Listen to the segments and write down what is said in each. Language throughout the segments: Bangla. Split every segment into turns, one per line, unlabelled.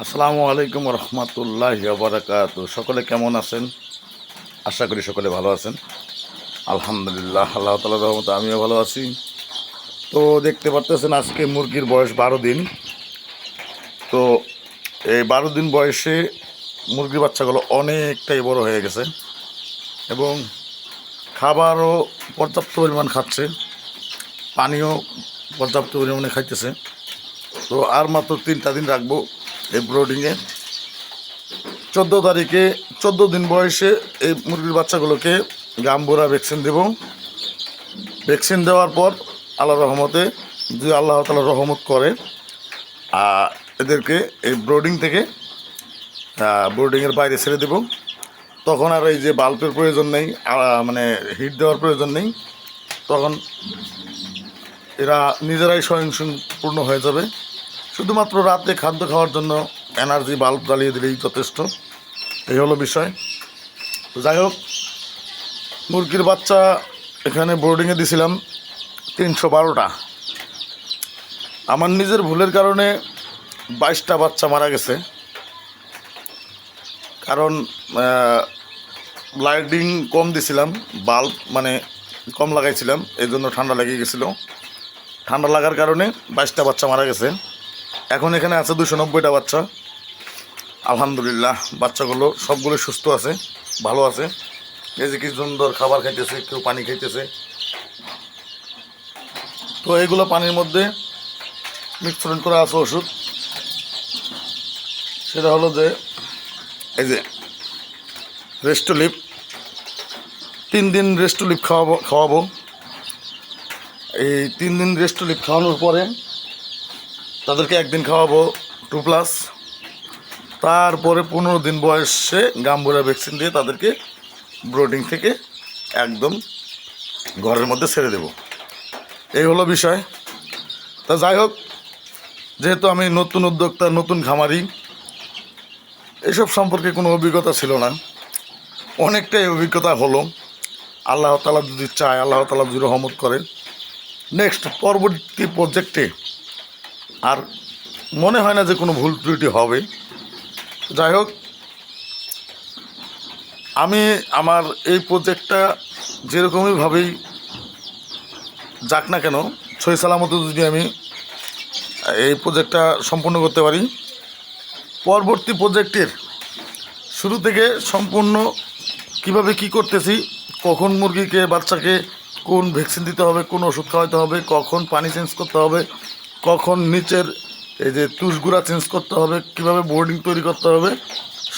আসসালামু আলাইকুম রহমতুল্লাহ বারাকাত সকলে কেমন আছেন? আশা করি সকলে ভালো আছেন। আলহামদুলিল্লাহ, আল্লাহ তালা রহমত আমিও ভালো আছি। তো দেখতে পারতেছেন আজকে মুরগির বয়স বারো দিন। তো এই বারো দিন বয়সে মুরগির বাচ্চাগুলো অনেকটাই বড় হয়ে গেছে এবং খাবারও পর্যাপ্ত পরিমাণ খাচ্ছে, পানিও পর্যাপ্ত পরিমাণে খাইতেছে। তো আর মাত্র তিনটা দিন রাখব। এই ব্রোডিংয়ে চোদ্দ তারিখে, চোদ্দ দিন বয়সে এই মুরগির বাচ্চাগুলোকে গাম্বুরা ভ্যাকসিন দেব। ভ্যাকসিন দেওয়ার পর আল্লাহ রহমতে যদি আল্লাহ তালা রহমত করে এদেরকে এই ব্রোডিং থেকে ব্রোডিংয়ের বাইরে ছেড়ে দেব। তখন আর এই যে বাল্বের প্রয়োজন নেই মানে হিট দেওয়ার প্রয়োজন নেই, তখন এরা নিজেরাই স্বয়ংসম্পূর্ণ হয়ে যাবে। শুধুমাত্র রাতে খাদ্য খাওয়ার জন্য এনার্জি বাল্ব জ্বালিয়ে দিলেই যথেষ্ট। এই হলো বিষয়। তো যাই হোক, মুরগির বাচ্চা এখানে বোর্ডিংয়ে দিছিলাম তিনশো বারোটা। আমার নিজের ভুলের কারণে বাইশটা বাচ্চা মারা গেছে। কারণ লাইটিং কম দিছিলাম বাল্ব মানে কম লাগাইছিলাম এই জন্য ঠান্ডা লেগে গেছিল। ঠান্ডা লাগার কারণে বাইশটা বাচ্চা মারা গেছে। এখন এখানে আছে দুশো নব্বইটা বাচ্চা। আলহামদুলিল্লাহ, বাচ্চাগুলো সবগুলো সুস্থ আছে, ভালো আছে। এই যে কি সুন্দর খাবার খাইতেছে, কেউ পানি খাইতেছে। তো এগুলো পানির মধ্যে মিশ্রণ করা আছে ওষুধ। সেটা হলো যে, এই যে রেস্টোলিপ তিন দিন রেস্টোলিপ খাওয়াবো খাওয়াবো। এই তিন দিন রেস্টোলিপ খাওয়ানোর পরে তাদেরকে একদিন খাওয়াবো টু প্লাস তারপরে পনেরো দিন বয়সে গাম্বুরা ভ্যাকসিন দিয়ে তাদেরকে ব্রোডিং থেকে একদম ঘরের মধ্যে ছেড়ে দেব। এই হলো বিষয়। তা যাই হোক, যেহেতু আমি নতুন উদ্যোক্তা, নতুন খামারি, এসব সম্পর্কে কোনো অভিজ্ঞতা ছিল না। অনেকটাই অভিজ্ঞতা হলো। আল্লাহ তালা যদি চায়, আল্লাহ তালা যদি রহমত করে। নেক্সট পরবর্তী প্রজেক্টে আর মনে হয় না যে কোনো ভুল ত্রুটি হবে। যাই হোক, আমি আমার এই প্রজেক্টটা যেরকমইভাবেই যাক না কেন, সই সালামত যদি আমি এই প্রজেক্টটা সম্পূর্ণ করতে পারি, পরবর্তী প্রজেক্টের শুরু থেকে সম্পূর্ণ কীভাবে কি করতেছি, কখন মুরগিকে, বাচ্চাকে কোন ভ্যাকসিন দিতে হবে, কোন ওষুধ খাওয়াতে হবে, কখন পানি চেঞ্জ করতে হবে কখন নিচের এই যে তুষগুড়া চেঞ্জ করতে হবে, কীভাবে বোর্ডিং তৈরি করতে হবে,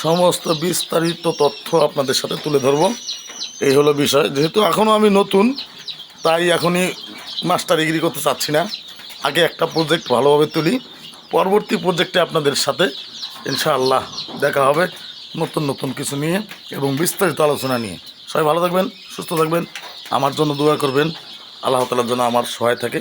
সমস্ত বিস্তারিত তথ্য আপনাদের সাথে তুলে ধরব। এই হলো বিষয়। যেহেতু এখনও আমি নতুন, তাই এখনই মাস্টার ডিগ্রি করতে চাচ্ছি না। আগে একটা প্রজেক্ট ভালোভাবে তুলি। পরবর্তী প্রজেক্টে আপনাদের সাথে ইনশাআল্লাহ দেখা হবে নতুন নতুন কিছু নিয়ে এবং বিস্তারিত আলোচনা নিয়ে। সবাই ভালো থাকবেন, সুস্থ থাকবেন, আমার জন্য দোয়া করবেন। আল্লাহ তালার জন্য আমার সহায় থাকে।